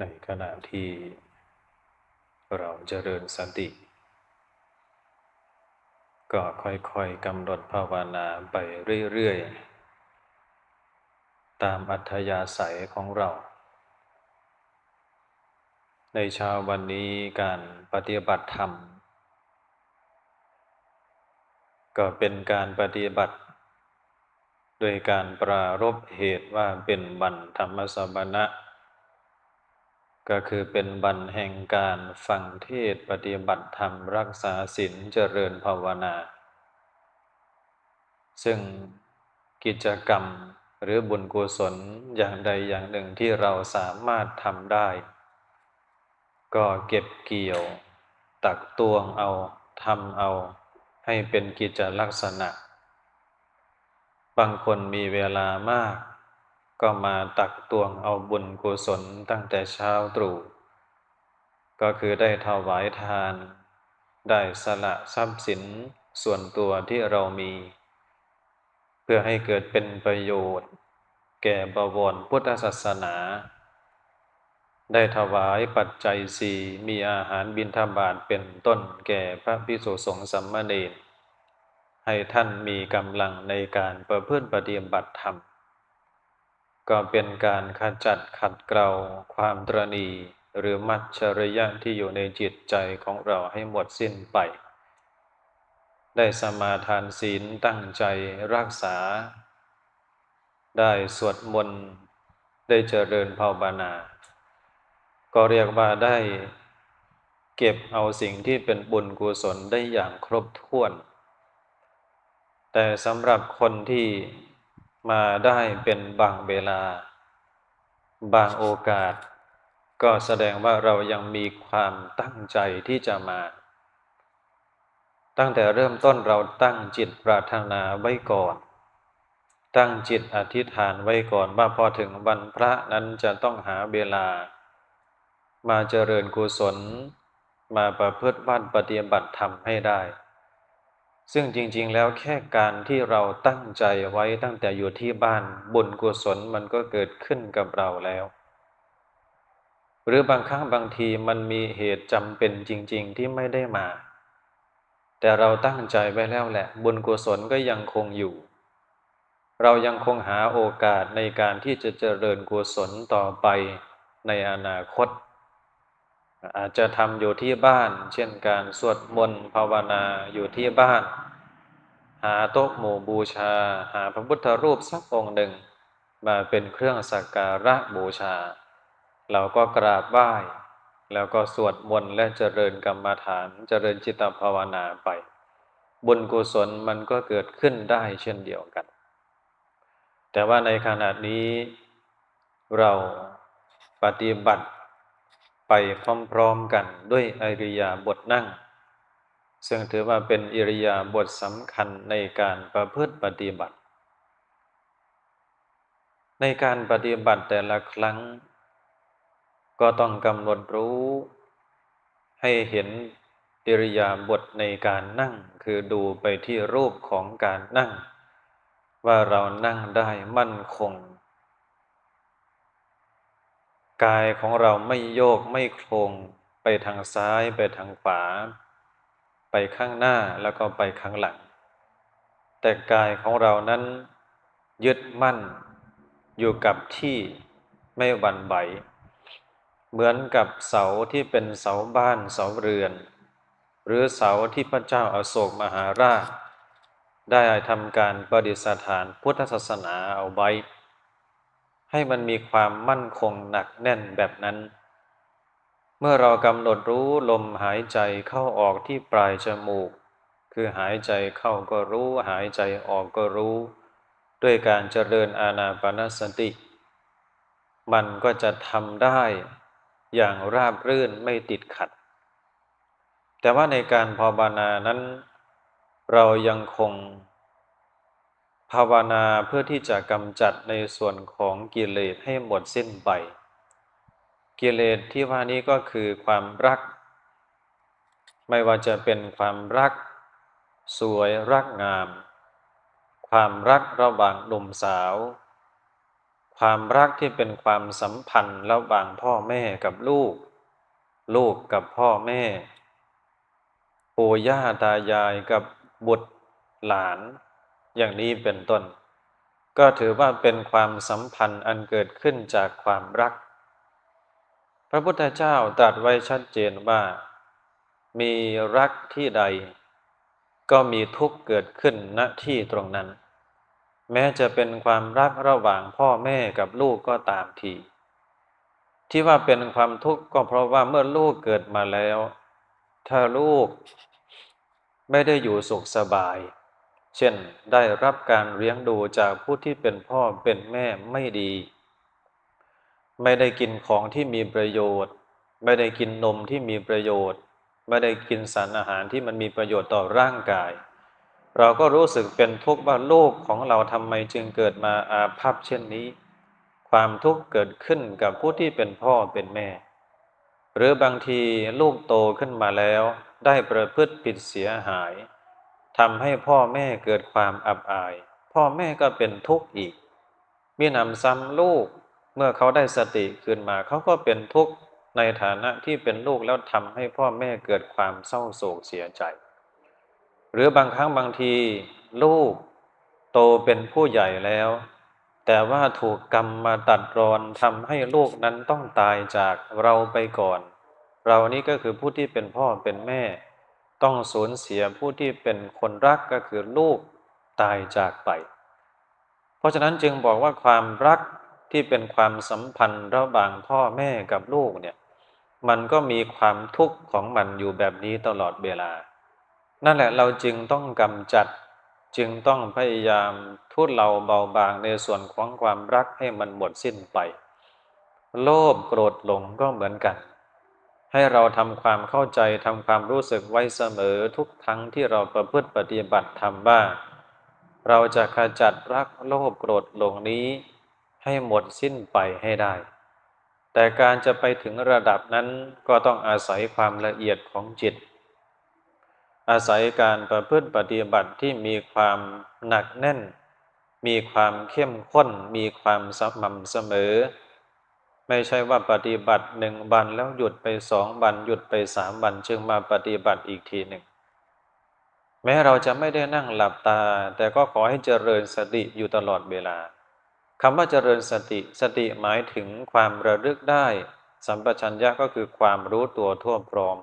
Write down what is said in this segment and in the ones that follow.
ในขณะที่เราเจริญสติ ก็ค่อยๆกำหนดภาวนาไปเรื่อยๆ ตามอัธยาศัยของเรา ในเช้าวันนี้การปฏิบัติธรรม ก็เป็นการปฏิบัติโดยการปรารบเหตุว่าเป็นบันธรรมสบนะ ก็คือเป็นบันแห่งการฟังเทศปฏิบัติธรรมรักษาศีลเจริญภาวนา ซึ่งกิจกรรมหรือบุญกุศลอย่างใดอย่างหนึ่งที่เราสามารถทำได้ ก็เก็บเกี่ยว ตักตวงเอาทำเอา ให้เป็นกิจลักษณะ บางคนมีเวลามาก ก็มาตักตวงเอาบุญกุศลตั้งแต่เช้าตรู่ก็คือได้ถวายทาน ได้สละทรัพย์สินส่วนตัวที่เรามี เพื่อให้เกิดเป็นประโยชน์ แก่บวรพุทธศาสนา ได้ถวายปัจจัยสี่มีอาหารบิณฑบาตเป็นต้นแก่พระพิสุสงฆ์สัมมาเนรให้ท่านมีกำลังในการประพฤติปฏิบัติธรรม ก็เป็นการขจัดขัดเกลาความตรณีหรือมัจฉริยะที่อยู่ในจิตใจของเราให้หมดสิ้นไป ได้สมาทานศีลตั้งใจรักษา ได้สวดมนต์ได้เจริญภาวนา ก็เรียกว่าได้เก็บเอาสิ่งที่เป็นบุญกุศลได้อย่างครบถ้วน แต่สำหรับคนที่ มาได้เป็นบางเวลา บางโอกาส ก็แสดงว่าเรายังมีความตั้งใจที่จะมา ตั้งแต่เริ่มต้นเราตั้งจิตปรารถนาไว้ก่อน ตั้งจิตอธิษฐานไว้ก่อนว่าพอถึงวันพระนั้นจะต้องหาเวลา มาเจริญกุศล มาประพฤติวัดปฏิบัติธรรมให้ได้ ซึ่งจริงๆ แล้วแค่การที่เราตั้งใจไว้ตั้งแต่อยู่ที่บ้านบุญกุศลมันก็เกิดขึ้นกับเราแล้ว หรือบางครั้งบางทีมันมีเหตุจำเป็นจริง ๆ ที่ไม่ได้มา แต่เราตั้งใจไว้แล้วแหละ บุญกุศลก็ยังคงอยู่ เรายังคงหาโอกาสในการที่จะเจริญกุศลต่อไปในอนาคต อาจจะทำอยู่ที่บ้าน เช่นการสวดมนต์ภาวนาอยู่ที่บ้าน หาโต๊ะหมู่บูชา หาพระพุทธรูปสักองค์หนึ่ง มาเป็นเครื่องสักการะบูชา เราก็กราบไหว้ แล้วก็สวดมนต์และเจริญกรรมฐาน เจริญจิตภาวนาไป บุญกุศลมันก็เกิดขึ้นได้เช่นเดียวกัน แต่ว่าในขณะนี้เราปฏิบัติ ไปพร้อมๆกันด้วยอริยาบทนั่ง ซึ่งถือว่าเป็นอิริยาบทสำคัญในการประพฤติปฏิบัติ ในการปฏิบัติแต่ละครั้ง ก็ต้องกำหนดรู้ ให้เห็นอิริยาบถในการนั่งคือดูไปที่รูปของการนั่ง ว่าเรานั่งได้มั่นคง กายของเราไม่โยกไม่โครงไปทางซ้ายไปทางขวา ไปข้างหน้าแล้วก็ไปข้างหลัง แต่กายของเรานั้นยึดมั่นอยู่กับที่ไม่หวั่นไหวเหมือนกับเสาที่เป็นเสาบ้านเสาเรือน หรือเสาที่พระเจ้าอาโศกมหาราช ได้ทำการประดิษฐานพุทธศาสนาเอาไว้ ให้มันมีความมั่นคงหนักแน่นแบบนั้น เมื่อเรากำหนดรู้ลมหายใจเข้าออกที่ปลายจมูก คือหายใจเข้าก็รู้หายใจออกก็รู้ ด้วยการเจริญอาณาปณสติ มันก็จะทำได้อย่างราบรื่นไม่ติดขัด แต่ว่าในการภาวนานั้น เรายังคง ภาวนาเพื่อที่จะกำจัดในส่วนของกิเลสให้หมดสิ้นไป กิเลสที่ว่านี้ก็คือความรัก ไม่ว่าจะเป็นความรัก สวยรักงาม ความรักระหว่างหนุ่มสาวคความรักที่เป็นความสัมพันธ์ระหว่างพ่อแม่กับลูก ลูกกับพ่อแม่ ปู่ย่าตายายกับบุตรหลาน อย่างนี้เป็นต้น ก็ถือว่าเป็นความสัมพันธ์อันเกิดขึ้นจากความรัก พระพุทธเจ้าตรัสไว้ชัดเจนว่า มีรักที่ใด ก็มีทุกข์เกิดขึ้นณที่ตรงนั้น แม้จะเป็นความรักระหว่างพ่อแม่กับลูกก็ตามทีที่ว่าเป็นความทุกข์ก็เพราะว่าเมื่อลูกเกิดมาแล้ว ถ้าลูกไม่ได้อยู่สุขสบาย เช่น ได้รับการเลี้ยงดูจากผู้ที่เป็นพ่อเป็นแม่ไม่ดี ไม่ได้กินของที่มีประโยชน์ ไม่ได้กินนมที่มีประโยชน์ ไม่ได้กินสารอาหารที่มันมีประโยชน์ต่อร่างกาย เราก็รู้สึกเป็นทุกข์ว่าโลกของเราทำไมจึงเกิดมาอาภัพเช่นนี้ ความทุกข์เกิดขึ้นกับผู้ที่เป็นพ่อเป็นแม่ หรือบางทีลูกโตขึ้นมาแล้ว ได้ประพฤติผิดเสียหาย ทำให้พ่อแม่เกิดความอับอาย พ่อแม่ก็เป็นทุกข์อีกมีนำซ้ำลูก เมื่อเขาได้สติขึ้นมาเขาก็เป็นทุกข์ในฐานะที่เป็นลูกแล้วทำให้พ่อแม่เกิดความเศร้าโศกเสียใจ หรือบางครั้งบางที ลูกโตเป็นผู้ใหญ่แล้ว แต่ว่าถูกกรรมมาตัดรอนทำให้ลูกนั้นต้องตายจากเราไปก่อน เรานี้ก็คือผู้ที่เป็นพ่อเป็นแม่ ต้องสูญเสียผู้ที่เป็นคนรักก็คือลูกตายจากไป เพราะฉะนั้นจึงบอกว่าความรักที่เป็นความสัมพันธ์ระหว่างพ่อแม่กับลูกเนี่ยมันก็มีความทุกข์ของมันอยู่แบบนี้ตลอดเวลา นั่นแหละเราจึงต้องกำจัด จึงต้องพยายามทุเลาเบาบางในส่วนของความรักให้มันหมดสิ้นไป โลภโกรธหลงก็เหมือนกัน ให้เราทำความเข้าใจทำความรู้สึกไว้เสมอทุกครั้งที่เราประพฤติปฏิบัติธรรมว่า เราจะขจัดรักโลภโกรธหลงนี้ ให้หมดสิ้นไปให้ได้ แต่การจะไปถึงระดับนั้นก็ต้องอาศัยความละเอียดของจิต อาศัยการประพฤติปฏิบัติที่มีความหนักแน่น มีความเข้มข้น มีความสม่ำเสมอ ไม่ใช่ว่าปฏิบัติหนึ่งวันแล้วหยุดไปสองวันหยุดไปสามวันจึงมาปฏิบัติอีกทีหนึ่ง แม้เราจะไม่ได้นั่งหลับตา แต่ก็ขอให้เจริญสติอยู่ตลอดเวลาคำว่าเจริญสติสติหมายถึงความระลึกได้ สัมปชัญญะก็คือความรู้ตัวทั่วพร้อม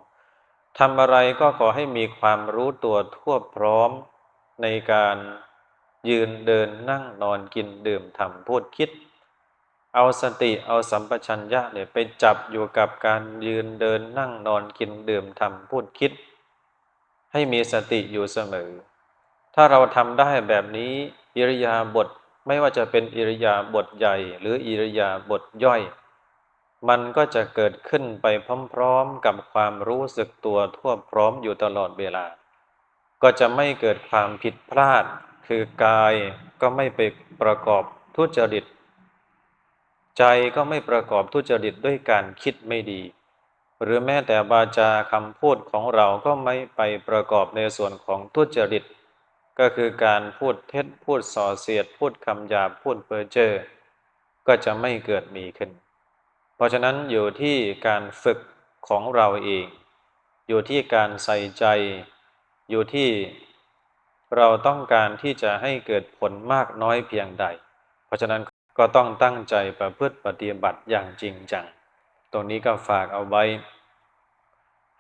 ทำอะไรก็ขอให้มีความรู้ตัวทั่วพร้อม ในการยืนเดินนั่งนอนกินดื่มทำพูดคิด เอาสติเอาสัมปชัญญะเนี่ยไปจับอยู่กับการยืนเดินนั่งนอนกินดื่มทำพูดคิด ให้มีสติอยู่เสมอ ถ้าเราทำได้แบบนี้อิริยาบถไม่ว่าจะเป็นอิริยาบถใหญ่ หรืออิริยาบถย่อย มันก็จะเกิดขึ้นไปพร้อมๆกับความรู้สึกตัวทั่วพร้อมอยู่ตลอดเวลา ก็จะไม่เกิดความผิดพลาด คือกายก็ไม่ไปประกอบทุจริต ใจก็ไม่ประกอบทุจริตด้วยการคิดไม่ดี หรือแม้แต่บาจาคำพูดของเราก็ไม่ไปประกอบในส่วนของทุจริต ก็คือการพูดเท็จพูดส่อเสียด พูดคำหยาบพูดเพ้อเจ้อก็จะไม่เกิดมีขึ้น เพราะฉะนั้นอยู่ที่การฝึกของเราเอง อยู่ที่การใส่ใจ อยู่ที่เราต้องการที่จะให้เกิดผลมากน้อยเพียงใด เพราะฉะนั้น ก็ต้องตั้งใจประพฤติปฏิบัติอย่างจริงจัง ตรงนี้ก็ฝากเอาไว้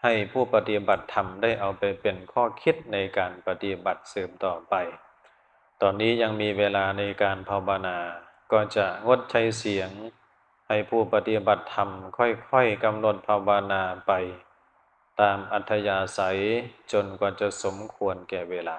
ให้ผู้ปฏิบัติธรรมได้เอาไปเป็นข้อคิดในการปฏิบัติสืบต่อไป ตอนนี้ยังมีเวลาในการภาวนา ก็จะงดใช้เสียง ให้ผู้ปฏิบัติธรรมค่อยๆกำหนดภาวนาไป ตามอัธยาศัยจนกว่าจะสมควรแก่เวลา